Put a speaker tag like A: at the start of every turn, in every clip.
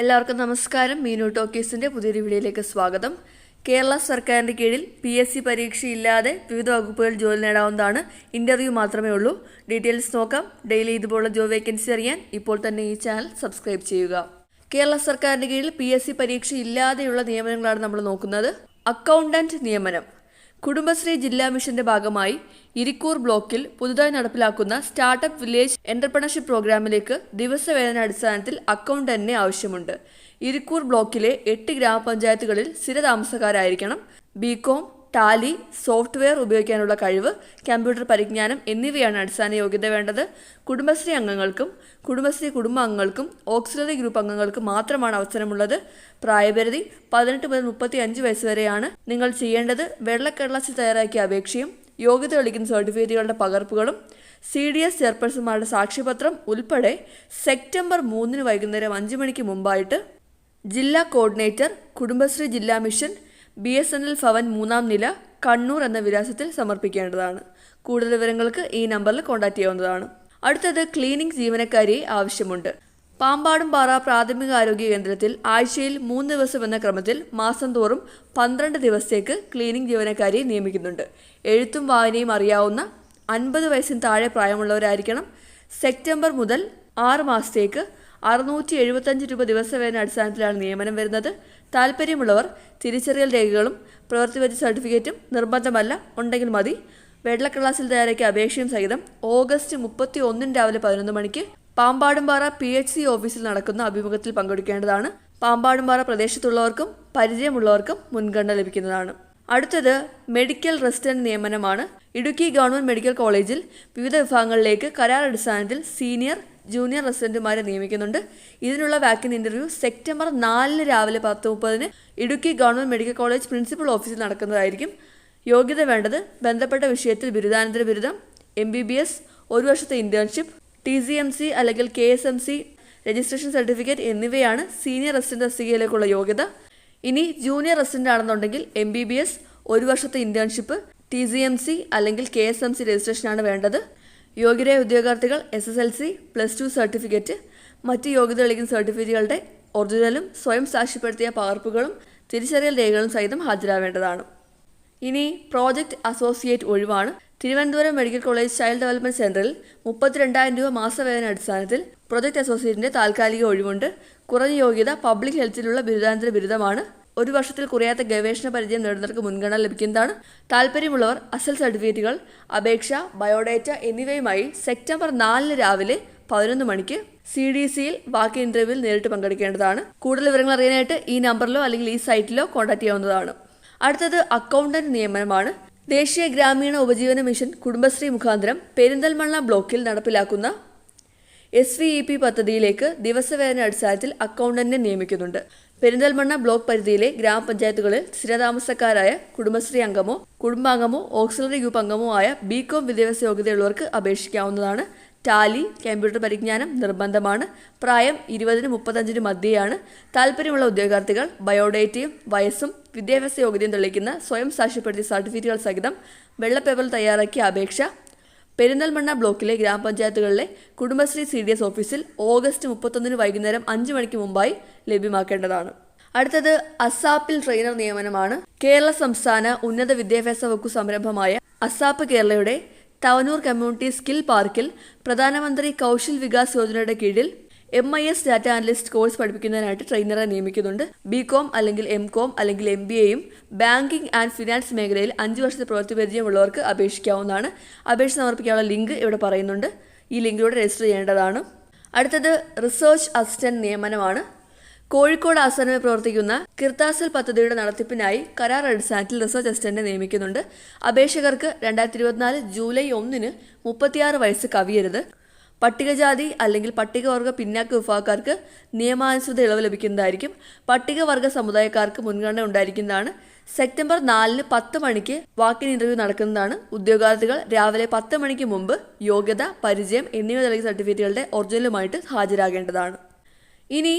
A: എല്ലാവർക്കും നമസ്കാരം. മീനു ടോക്കീസിന്റെ പുതിയൊരു വീഡിയോയിലേക്ക് സ്വാഗതം. കേരള സർക്കാരിന്റെ കീഴിൽ പി എസ് സി പരീക്ഷയില്ലാതെ വിവിധ വകുപ്പുകളിൽ ജോലി നേടാവുന്നതാണ് ഇന്റർവ്യൂ മാത്രമേ ഉള്ളൂ. ഡീറ്റെയിൽസ് നോക്കാം. ഡെയിലി ഇതുപോലുള്ള ജോബ് വേക്കൻസി അറിയാൻ ഇപ്പോൾ തന്നെ ഈ ചാനൽ സബ്സ്ക്രൈബ് ചെയ്യുക. കേരള സർക്കാരിന്റെ കീഴിൽ പി എസ് സി പരീക്ഷ ഇല്ലാതെയുള്ള നിയമനങ്ങളാണ് നമ്മൾ നോക്കുന്നത്. അക്കൗണ്ടന്റ് നിയമനം. കുടുംബശ്രീ ജില്ലാ മിഷന്റെ ഭാഗമായി ഇരിക്കൂർ ബ്ലോക്കിൽ പുതുതായി നടപ്പിലാക്കുന്ന സ്റ്റാർട്ടപ്പ് വില്ലേജ് എന്റർപ്രണർഷിപ്പ് പ്രോഗ്രാമിലേക്ക് ദിവസവേതന അടിസ്ഥാനത്തിൽ അക്കൗണ്ടന്റിനെ ആവശ്യമുണ്ട്. ഇരിക്കൂർ ബ്ലോക്കിലെ എട്ട് ഗ്രാമപഞ്ചായത്തുകളിൽ സ്ഥിരതാമസക്കാരായിരിക്കണം. ബികോം ടാലി സോഫ്റ്റ്വെയർ ഉപയോഗിക്കാനുള്ള കഴിവ് കമ്പ്യൂട്ടർ പരിജ്ഞാനം എന്നിവയാണ് അടിസ്ഥാന യോഗ്യത വേണ്ടത്. കുടുംബശ്രീ അംഗങ്ങൾക്കും കുടുംബശ്രീ കുടുംബാംഗങ്ങൾക്കും ഓക്സിലറി ഗ്രൂപ്പ് അംഗങ്ങൾക്കും മാത്രമാണ് അവസരമുള്ളത്. പ്രായപരിധി പതിനെട്ട് മുതൽ മുപ്പത്തി അഞ്ച് വയസ്സ് വരെയാണ് നിങ്ങൾ ചെയ്യേണ്ടത്. വെള്ളക്കടലാസിൽ തയ്യാറാക്കിയ അപേക്ഷയും യോഗ്യത തെളിയിക്കുന്ന സർട്ടിഫിക്കറ്റുകളുടെ പകർപ്പുകളും സി ഡി എസ് ചെയർപേഴ്സൺമാരുടെ സാക്ഷ്യപത്രം ഉൾപ്പെടെ സെപ്റ്റംബർ മൂന്നിന് വൈകുന്നേരം അഞ്ച് മണിക്ക് മുമ്പായിട്ട് ജില്ലാ കോർഡിനേറ്റർ കുടുംബശ്രീ ജില്ലാ mission B S N L Bhavan മൂന്നാം നില കണ്ണൂർ എന്ന വിലാസത്തിൽ സമർപ്പിക്കേണ്ടതാണ്. കൂടുതൽ വിവരങ്ങൾക്ക് ഈ നമ്പറിൽ കോൺടാക്ട് ചെയ്യാവുന്നതാണ്. അടുത്തത് ക്ലീനിംഗ് ജീവനക്കാരിയെ ആവശ്യമുണ്ട്. പാമ്പാടും പാറ പ്രാഥമിക ആരോഗ്യ കേന്ദ്രത്തിൽ ആഴ്ചയിൽ മൂന്ന് ദിവസം എന്ന ക്രമത്തിൽ മാസം തോറും പന്ത്രണ്ട് ദിവസത്തേക്ക് ക്ലീനിംഗ് ജീവനക്കാരിയെ നിയമിക്കുന്നുണ്ട്. എഴുത്തും വായനയും അറിയാവുന്ന അൻപത് വയസ്സിന് താഴെ പ്രായമുള്ളവരായിരിക്കണം സെപ്റ്റംബർ മുതൽ ആറ് മാസത്തേക്ക് അറുന്നൂറ്റി എഴുപത്തഞ്ച് രൂപ ദിവസവേതന അടിസ്ഥാനത്തിലാണ് നിയമനം വരുന്നത്. താല്പര്യമുള്ളവർ തിരിച്ചറിയൽ രേഖകളും പ്രവൃത്തിപരിചയ സർട്ടിഫിക്കറ്റും നിർബന്ധമല്ല. ഉണ്ടെങ്കിൽ മതി. വെള്ളക്കടലാസിൽ തയ്യാറാക്കിയ അപേക്ഷയും സഹിതം ഓഗസ്റ്റ് മുപ്പത്തി ഒന്നിന് രാവിലെ പതിനൊന്ന് മണിക്ക് പാമ്പാടുംപാറ പി എച്ച് സി ഓഫീസിൽ നടക്കുന്ന അഭിമുഖത്തിൽ പങ്കെടുക്കേണ്ടതാണ്. പാമ്പാടുംപാറ പ്രദേശത്തുള്ളവർക്കും പരിചയമുള്ളവർക്കും മുൻഗണന ലഭിക്കുന്നതാണ്. അടുത്തത് മെഡിക്കൽ റെസിഡന്റ് നിയമനമാണ്. ഇടുക്കി ഗവൺമെന്റ് മെഡിക്കൽ കോളേജിൽ വിവിധ വിഭാഗങ്ങളിലേക്ക് കരാർ അടിസ്ഥാനത്തിൽ സീനിയർ ജൂനിയർ റെസിഡന്റുമാരെ നിയമിക്കുന്നുണ്ട്. ഇതിനുള്ള വാക്കിൻ ഇന്റർവ്യൂ സെപ്റ്റംബർ നാലിന് രാവിലെ പത്ത് മുപ്പതിന് Idukki government medical college principal ഓഫീസിൽ നടക്കുന്നതായിരിക്കും. യോഗ്യത വേണ്ടത് ബന്ധപ്പെട്ട വിഷയത്തിൽ ബിരുദാനന്തര ബിരുദം എം ബി ബി എസ് ഒരു വർഷത്തെ internship T C M C അല്ലെങ്കിൽ K S M C registration certificate എന്നിവയാണ് സീനിയർ റെസിഡന്റ് തസ്തികയിലേക്കുള്ള യോഗ്യത. ഇനി ജൂനിയർ റെസിഡന്റ് ആണെന്നുണ്ടെങ്കിൽ എം ബി ബി എസ് ഒരു വർഷത്തെ internship T C M C അല്ലെങ്കിൽ കെ എസ് എം സി രജിസ്ട്രേഷനാണ് വേണ്ടത്. യോഗ്യരായ ഉദ്യോഗാർത്ഥികൾ S S L C plus two certificate മറ്റ് യോഗ്യത തെളിയിക്കുന്ന സർട്ടിഫിക്കറ്റുകളുടെ ഒറിജിനലും സ്വയം സാക്ഷ്യപ്പെടുത്തിയ പകർപ്പുകളും തിരിച്ചറിയൽ രേഖകളും സഹിതം ഹാജരാവേണ്ടതാണ്. ഇനി project associate ഒഴിവാണ്. Thiruvananthapuram medical college child development സെന്ററിൽ മുപ്പത്തിരണ്ടായിരം രൂപ മാസവേതന അടിസ്ഥാനത്തിൽ പ്രോജക്റ്റ് അസോസിയേറ്റിന്റെ താൽക്കാലിക ഒഴിവുണ്ട്. കുറഞ്ഞ യോഗ്യത പബ്ലിക് ഹെൽത്തിലുള്ള ബിരുദാനന്തര ബിരുദമാണ്. ഒരു വർഷത്തിൽ കുറയാത്ത ഗവേഷണ പരിചയം നേടുന്നവർക്ക് മുൻഗണന ലഭിക്കുന്നതാണ്. താല്പര്യമുള്ളവർ അസൽ സർട്ടിഫിക്കറ്റുകൾ അപേക്ഷ ബയോഡേറ്റ എന്നിവയുമായി സെപ്റ്റംബർ നാലിന് രാവിലെ പതിനൊന്ന് മണിക്ക് സി ഡി സിയിൽ ബാക്കി ഇന്റർവ്യൂവിൽ നേരിട്ട് പങ്കെടുക്കേണ്ടതാണ്. കൂടുതൽ വിവരങ്ങൾ അറിയാനായിട്ട് ഈ നമ്പറിലോ അല്ലെങ്കിൽ ഈ സൈറ്റിലോ കോൺടാക്ട് ചെയ്യാവുന്നതാണ്. അടുത്തത് അക്കൗണ്ടന്റ് നിയമനമാണ്. ദേശീയ ഗ്രാമീണ ഉപജീവന മിഷൻ കുടുംബശ്രീ മുഖാന്തരം പെരിന്തൽമണ്ണ ബ്ലോക്കിൽ നടപ്പിലാക്കുന്ന എസ് വി ഇ പി പദ്ധതിയിലേക്ക് ദിവസവേതന അടിസ്ഥാനത്തിൽ അക്കൗണ്ടന്റിനെ നിയമിക്കുന്നുണ്ട്. പെരിന്തൽമണ്ണ ബ്ലോക്ക് പരിധിയിലെ ഗ്രാമപഞ്ചായത്തുകളിൽ സ്ഥിരതാമസക്കാരായ കുടുംബശ്രീ അംഗമോ കുടുംബാംഗമോ ഓക്സിലറി ഗ്രൂപ്പ് അംഗമോ ആയ ബികോം വിദ്യാഭ്യാസ യോഗ്യതയുള്ളവർക്ക് അപേക്ഷിക്കാവുന്നതാണ്. ടാലി കമ്പ്യൂട്ടർ പരിജ്ഞാനം നിർബന്ധമാണ്. പ്രായം ഇരുപതിന് മുപ്പത്തഞ്ചിന് മധ്യയാണ്. താല്പര്യമുള്ള ഉദ്യോഗാർത്ഥികൾ ബയോഡേറ്റയും വയസ്സും വിദ്യാഭ്യാസ യോഗ്യതയും തെളിയിക്കുന്ന സ്വയം സാക്ഷ്യപ്പെടുത്തിയ സർട്ടിഫിക്കറ്റുകൾ സഹിതം വെള്ളപ്പേപ്പറിൽ തയ്യാറാക്കിയ അപേക്ഷ പെരിന്തൽമണ്ണ ബ്ലോക്കിലെ ഗ്രാമപഞ്ചായത്തുകളിലെ കുടുംബശ്രീ സി ഡി എസ് ഓഫീസിൽ ഓഗസ്റ്റ് മുപ്പത്തൊന്നിന് വൈകുന്നേരം അഞ്ച് മണിക്ക് മുമ്പായി ലഭ്യമാക്കേണ്ടതാണ്. അടുത്തത് അസാപ്പിൽ ട്രെയിനർ നിയമനമാണ് കേരള സംസ്ഥാന ഉന്നത വിദ്യാഭ്യാസ വകുപ്പ് സംരംഭമായ അസാപ്പ് കേരളയുടെ തവനൂർ കമ്മ്യൂണിറ്റി സ്കിൽ പാർക്കിൽ പ്രധാനമന്ത്രി കൗശൽ വികാസ് യോജനയുടെ കീഴിൽ M I S data analyst course പഠിപ്പിക്കുന്നതിനായിട്ട് ട്രെയിനറെ നിയമിക്കുന്നുണ്ട്. ബി കോം അല്ലെങ്കിൽ എം കോം അല്ലെങ്കിൽ എം ബി എയും ബാങ്കിംഗ് ആൻഡ് ഫിനാൻസ് മേഖലയിൽ അഞ്ച് വർഷത്തെ പ്രവൃത്തി പരിചയമുള്ളവർക്ക് അപേക്ഷിക്കാവുന്നതാണ്. അപേക്ഷ സമർപ്പിക്കാനുള്ള ലിങ്ക് ഇവിടെ പറയുന്നുണ്ട്. ഈ ലിങ്കിലൂടെ രജിസ്റ്റർ ചെയ്യേണ്ടതാണ്. അടുത്തത് റിസർച്ച് അസിസ്റ്റന്റ് നിയമനമാണ്. കോഴിക്കോട് ആസ്ഥാനമായി പ്രവർത്തിക്കുന്ന കിർത്താസൽ പദ്ധതിയുടെ നടത്തിപ്പിനായി കരാർ അടിസ്ഥാനത്തിൽ റിസർച്ച് അസിസ്റ്റന്റിനെ നിയമിക്കുന്നുണ്ട്. അപേക്ഷകർക്ക് രണ്ടായിരത്തി ഇരുപത്തിനാല് ജൂലൈ ഒന്നിന് മുപ്പത്തിയാറ് വയസ്സ് കവിയരുത്. പട്ടികജാതി അല്ലെങ്കിൽ പട്ടികവർഗ പിന്നാക്ക വിഭാഗക്കാർക്ക് നിയമാനുസൃത ഇളവ് ലഭിക്കുന്നതായിരിക്കും. പട്ടികവർഗ സമുദായക്കാർക്ക് മുൻഗണന ഉണ്ടായിരിക്കുന്നതാണ്. സെപ്റ്റംബർ നാലിന് പത്ത് മണിക്ക് വാക്കിൻ ഇന്റർവ്യൂ നടക്കുന്നതാണ്. ഉദ്യോഗാർത്ഥികൾ രാവിലെ പത്ത് മണിക്ക് മുമ്പ് യോഗ്യത പരിചയം എന്നിവ നൽകിയ സർട്ടിഫിക്കറ്റുകളുടെ ഒറിജിനലുമായിട്ട് ഹാജരാകേണ്ടതാണ്. ഇനി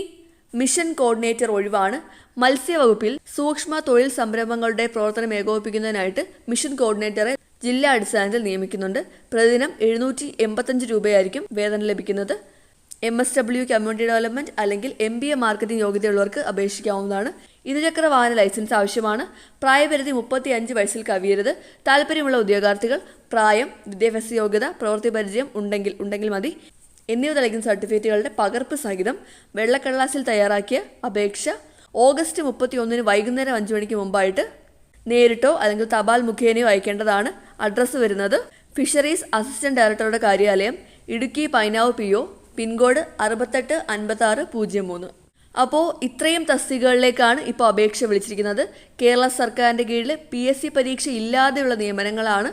A: മിഷൻ കോർഡിനേറ്റർ ഒഴിവാണ്. മത്സ്യവകുപ്പിൽ സൂക്ഷ്മ തൊഴിൽ സംരംഭങ്ങളുടെ പ്രവർത്തനം ഏകോപിപ്പിക്കുന്നതിനായിട്ട് മിഷൻ കോർഡിനേറ്ററെ ജില്ലാ അടിസ്ഥാനത്തിൽ നിയമിക്കുന്നുണ്ട്. പ്രതിദിനം എഴുന്നൂറ്റി എൺപത്തഞ്ച് രൂപയായിരിക്കും വേതനം ലഭിക്കുന്നത്. M S W community development അല്ലെങ്കിൽ എം ബി എ മാർക്കറ്റിംഗ് യോഗ്യതയുള്ളവർക്ക് അപേക്ഷിക്കാവുന്നതാണ്. ഇരുചക്ര വാഹന ലൈസൻസ് ആവശ്യമാണ്. പ്രായപരിധി മുപ്പത്തി അഞ്ച് വയസ്സിൽ കവിയരുത്. താല്പര്യമുള്ള ഉദ്യോഗാർത്ഥികൾ പ്രായം വിദ്യാഭ്യാസ യോഗ്യത പ്രവൃത്തി പരിചയം ഉണ്ടെങ്കിൽ ഉണ്ടെങ്കിൽ മതി. എന്നിവ നൽകുന്ന സർട്ടിഫിക്കറ്റുകളുടെ പകർപ്പ് സഹിതം വെള്ളക്കടലാസിൽ തയ്യാറാക്കിയ അപേക്ഷ. ഓഗസ്റ്റ് മുപ്പത്തി ഒന്നിന് വൈകുന്നേരം അഞ്ച് മണിക്ക് മുമ്പായിട്ട് നേരിട്ടോ അല്ലെങ്കിൽ തപാൽ മുഖേനയോ അയക്കേണ്ടതാണ് അഡ്രസ്സ് വരുന്നത് ഫിഷറീസ് അസിസ്റ്റന്റ് ഡയറക്ടറുടെ കാര്യാലയം Idukki Painavu P O pincode അറുപത്തെട്ട് അൻപത്തി ആറ് പൂജ്യം മൂന്ന്. അപ്പോൾ ഇത്രയും തസ്തികകളിലേക്കാണ് ഇപ്പോൾ അപേക്ഷ വിളിച്ചിരിക്കുന്നത്. കേരള സർക്കാരിന്റെ കീഴിൽ പി എസ് സി പരീക്ഷ ഇല്ലാതെയുള്ള നിയമനങ്ങളാണ്.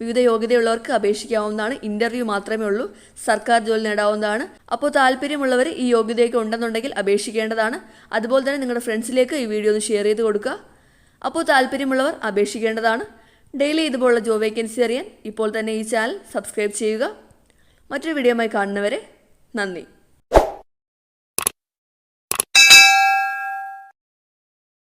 A: വിവിധ യോഗ്യതയുള്ളവർക്ക് അപേക്ഷിക്കാവുന്നതാണ്. ഇന്റർവ്യൂ മാത്രമേ ഉള്ളൂ. സർക്കാർ ജോലി നേടാവുന്നതാണ്. അപ്പോൾ താല്പര്യമുള്ളവർ ഈ യോഗ്യതയൊക്കെ ഉണ്ടെന്നുണ്ടെങ്കിൽ അപേക്ഷിക്കേണ്ടതാണ്. അതുപോലെ തന്നെ നിങ്ങളുടെ ഫ്രണ്ട്സിലേക്ക് ഈ വീഡിയോ ഒന്ന് ഷെയർ ചെയ്ത് കൊടുക്കുക. അപ്പോൾ താല്പര്യമുള്ളവർ അപേക്ഷിക്കേണ്ടതാണ്. ഡെയിലി ഇതുപോലുള്ള ജോബ് വേക്കൻസി അറിയാൻ ഇപ്പോൾ തന്നെ ഈ ചാനൽ സബ്സ്ക്രൈബ് ചെയ്യുക. മറ്റൊരു വീഡിയോയുമായി കാണുന്നവരെ നന്ദി.